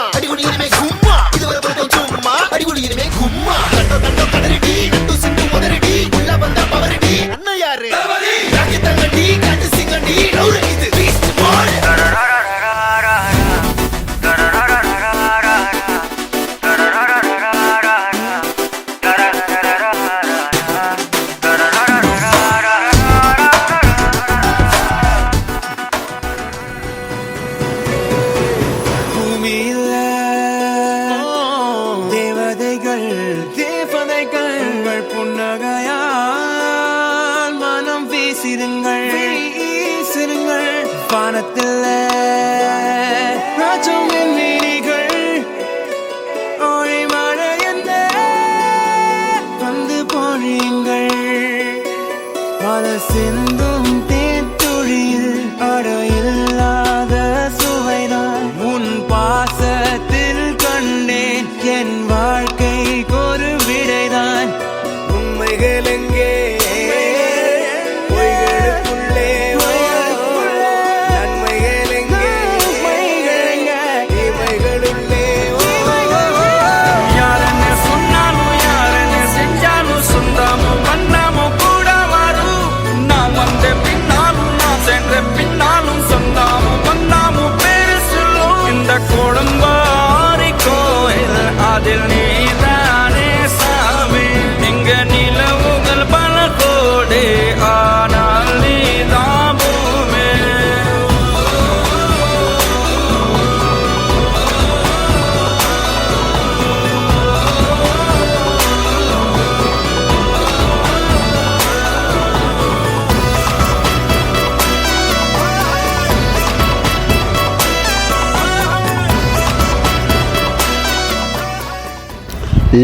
Come make. பொழிங்கள் பல சிந்தும்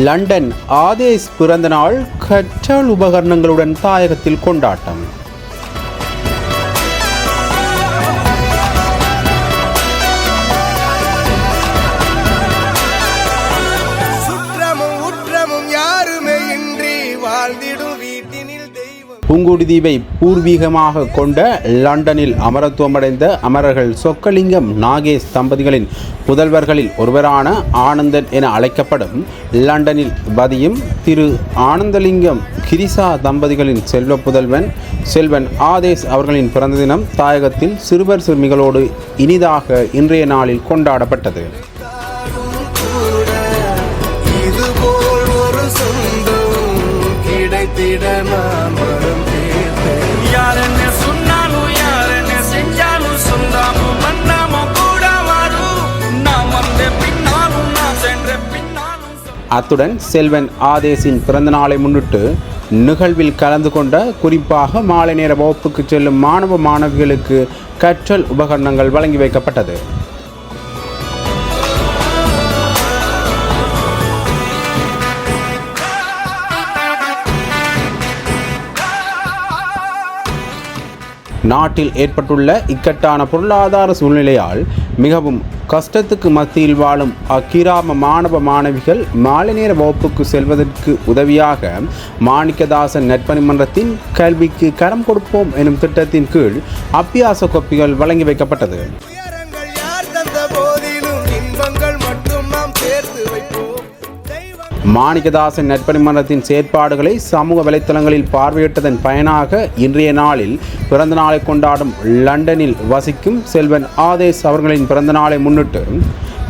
London ஆதேஸ் பிறந்தநாள் கற்றால் உபகரணங்களுடன் தாயகத்தில் கொண்டாட்டம். புங்குடுதீவை பூர்வீகமாக கொண்ட லண்டனில் அமரத்துவமடைந்த அமரர்கள் சொக்கலிங்கம் நாகேஷ் தம்பதிகளின் புதல்வர்களில் ஒருவரான ஆனந்தன் என அழைக்கப்படும் லண்டனில் பதியும் திரு ஆனந்தலிங்கம் கிரிசா தம்பதிகளின் செல்வ புதல்வன் செல்வன் ஆதேஷ் அவர்களின் பிறந்த தினம் தாயகத்தில் சிறுவர் சிறுமிகளோடு இனிதாக இன்றைய நாளில் கொண்டாடப்பட்டது. கிடைத்திடமா அத்துடன் செல்வன் ஆதேசின் பிறந்த நாளை முன்னிட்டு நிகழ்வில் கலந்து கொண்ட குறிப்பாக மாலை நேர வகுப்புக்கு செல்லும் மாணவ மாணவிகளுக்கு கற்றல் உபகரணங்கள் வழங்கி வைக்கப்பட்டது. நாட்டில் ஏற்பட்டுள்ள இக்கட்டான பொருளாதார சூழ்நிலையால் மிகவும் கஷ்டத்துக்கு மத்தியில் வாழும் அக்கிராம மாணவ மாணவிகள் மாலை நேர வகுப்புக்கு செல்வதற்கு உதவியாக மாணிக்கதாசன் நற்பணிமன்றத்தின் கல்விக்கு கரம் கொடுப்போம் எனும் திட்டத்தின் கீழ் அபியாச கோப்பிகள் வழங்கி வைக்கப்பட்டது. சேர்த்து வைப்போம். மாணிக்கதாசன் நற்பணிமன்றத்தின் செயற்பாடுகளை சமூக வலைத்தளங்களில் பார்வையிட்டதன் பயனாக இன்றைய நாளில் பிறந்த நாளை கொண்டாடும் லண்டனில் வசிக்கும் செல்வன் ஆதேஷ் அவர்களின் பிறந்த நாளை முன்னிட்டு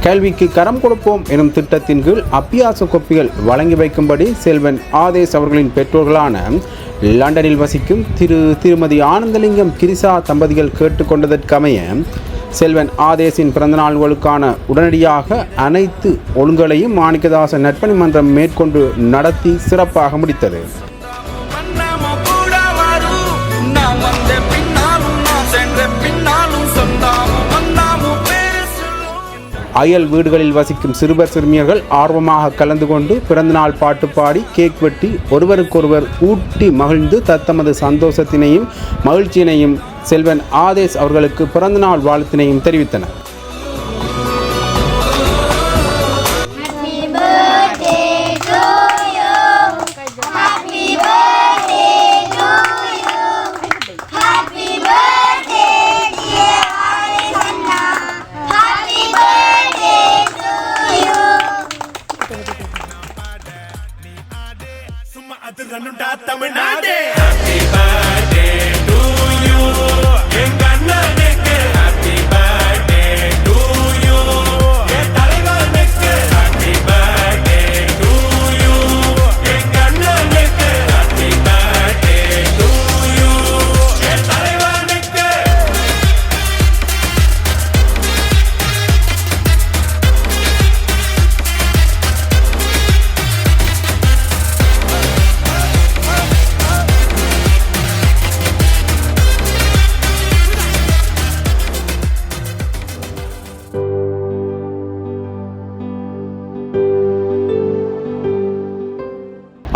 கல்விக்கு கரம் கொடுப்போம் எனும் திட்டத்தின் கீழ் அப்பியாச கோப்பிகள் வழங்கி வைக்கும்படி செல்வன் ஆதேஷ் அவர்களின் பெற்றோர்களான லண்டனில் வசிக்கும் திரு திருமதி ஆனந்தலிங்கம் கிரிசா தம்பதிகள் கேட்டுக்கொண்டதற்கமைய செல்வன் ஆதேசின் பிறந்தநாள்களுக்கான உடனடியாக அனைத்து ஒழுங்குகளையும் மாணிக்கதாசன் நற்பணி மன்றம் மேற்கொண்டு நடத்தி சிறப்பாக முடித்தது. அயல் வீடுகளில் வசிக்கும் சிறுவர் சிறுமியர்கள் ஆர்வமாக கலந்து கொண்டு பிறந்தநாள் பாட்டு பாடி கேக் வெட்டி ஒருவருக்கொருவர் ஊட்டி மகிழ்ந்து தத்தமது சந்தோஷத்தினையும் மகிழ்ச்சியினையும் செல்வன் ஆதேஷ் அவர்களுக்கு பிறந்தநாள் வாழ்த்தினையும் தெரிவித்தனர். சும்மா அது தமிழ்நாடு.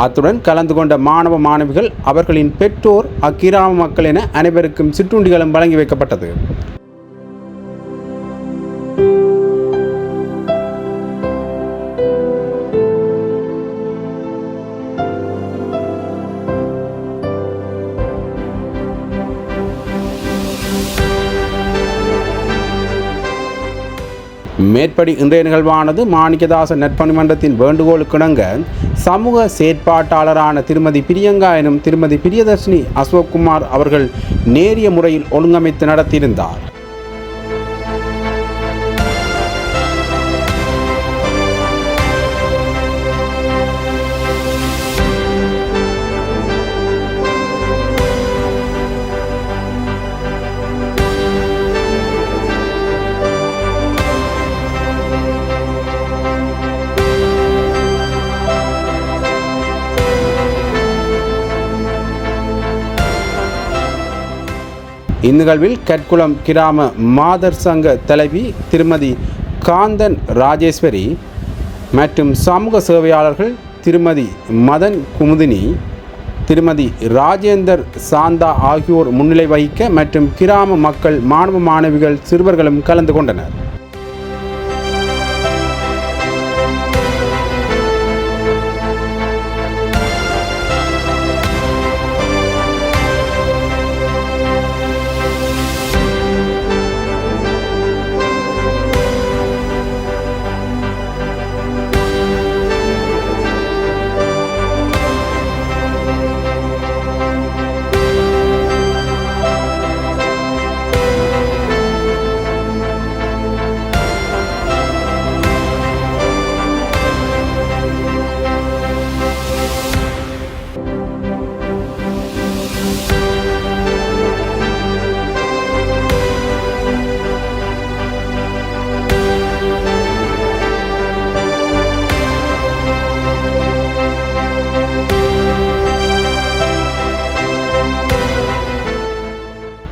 அத்துடன் கலந்து கொண்ட மாணவ மாணவிகள் அவர்களின் பெற்றோர் அக்கிராம மக்கள் என அனைவருக்கும் சிற்றுண்டிகளும் வழங்கி வைக்கப்பட்டது. மேற்படி இன்றைய நிகழ்வானது மாணிக்கதாச நற்பணி மன்றத்தின் வேண்டுகோளுக்கிணங்க சமூக செயற்பாட்டாளரான திருமதி பிரியங்கா எனும் திருமதி பிரியதர்ஷினி அசோக்குமார் அவர்கள் நேரிய முறையில் ஒழுங்கமைத்து நடத்தியிருந்தார். இந்நிகழ்வில் கற்குளம் கிராம மாதர் சங்க தலைவி திருமதி காந்தன் ராஜேஸ்வரி மற்றும் சமூக சேவையாளர்கள் திருமதி மதன் குமுதினி திருமதி ராஜேந்தர் சாந்தா ஆகியோர் முன்னிலை வகிக்க மற்றும் கிராம மக்கள் மாணவ மாணவிகள் சிறுவர்களும் கலந்து கொண்டனர்.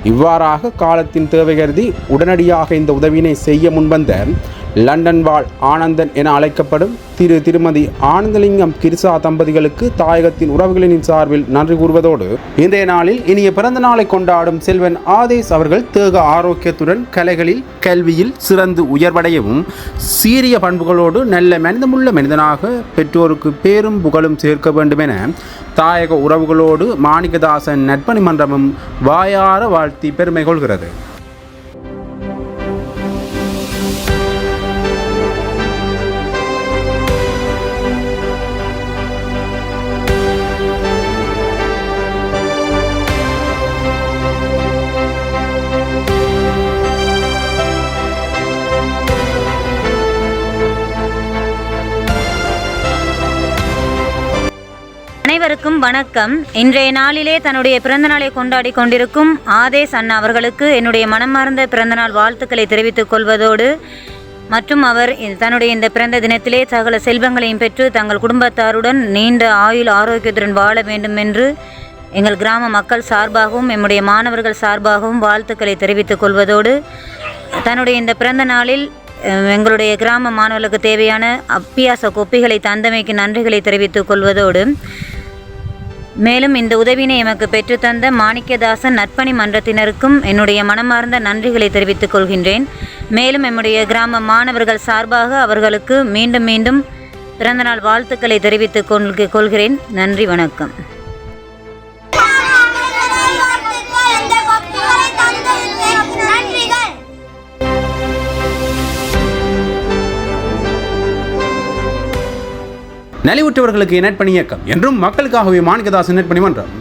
இவ்வாறாக காலத்தின் தேவை கருதி உடனடியாக இந்த உதவியினை செய்ய முன்வந்த லண்டன் வாழ் ஆனந்தன் என அழைக்கப்படும் திரு திருமதி ஆனந்தலிங்கம் கிரிசா தம்பதிகளுக்கு தாயகத்தின் உறவுகளின் சார்பில் நன்றி கூறுவதோடு இன்றைய நாளில் இனிய பிறந்த நாளை கொண்டாடும் செல்வன் ஆதேஷ் அவர்கள் தேக ஆரோக்கியத்துடன் கலைகளில் கல்வியில் சிறந்து உயர்வடையவும் சீரிய பண்புகளோடு நல்ல மனிதமுள்ள மனிதனாக பெற்றோருக்கு பேரும் புகழும் சேர்க்க வேண்டும் என தாயக உறவுகளோடு மாணிக்கதாசன் நட்பணி மன்றமும் வாயார வாழ்த்தி பெருமை கொள்கிறது. அனைவருக்கும் வணக்கம். இன்றைய நாளிலே தன்னுடைய பிறந்தநாளை கொண்டாடி கொண்டிருக்கும் ஆதேஷ் அண்ணா அவர்களுக்கு என்னுடைய மனமார்ந்த பிறந்தநாள் வாழ்த்துக்களை தெரிவித்துக் கொள்வதோடு மற்றும் அவர் தன்னுடைய இந்த பிறந்த தினத்திலே சகல செல்வங்களையும் பெற்று தங்கள் குடும்பத்தாருடன் நீண்ட ஆயுள் ஆரோக்கியத்துடன் வாழ வேண்டும் என்று எங்கள் கிராம மக்கள் சார்பாகவும் எம்முடைய மாணவர்கள் சார்பாகவும் வாழ்த்துக்களை தெரிவித்துக் கொள்வதோடு தன்னுடைய இந்த பிறந்த நாளில் எங்களுடைய கிராம மாணவர்களுக்கு தேவையான அப்பியாச கொப்பிகளை தந்தமைக்கு நன்றிகளை தெரிவித்துக் கொள்வதோடு மேலும் இந்த உதவியினை எமக்கு பெற்றுத்தந்த மாணிக்கதாசன் நற்பணி மன்றத்தினருக்கும் என்னுடைய மனமார்ந்த நன்றிகளை தெரிவித்துக் கொள்கின்றேன். மேலும் எம்முடைய கிராம மாணவர்கள் சார்பாக அவர்களுக்கு மீண்டும் மீண்டும் பிறந்தநாள் வாழ்த்துக்களை தெரிவித்துக் கொள்கிறேன். நன்றி வணக்கம். நலிவுற்றவர்களுக்கு இணைப்பணி இயக்கம் என்றும் மக்களுக்காகவே மாணிக்கதாஸ் இணைப்பணி மன்றம்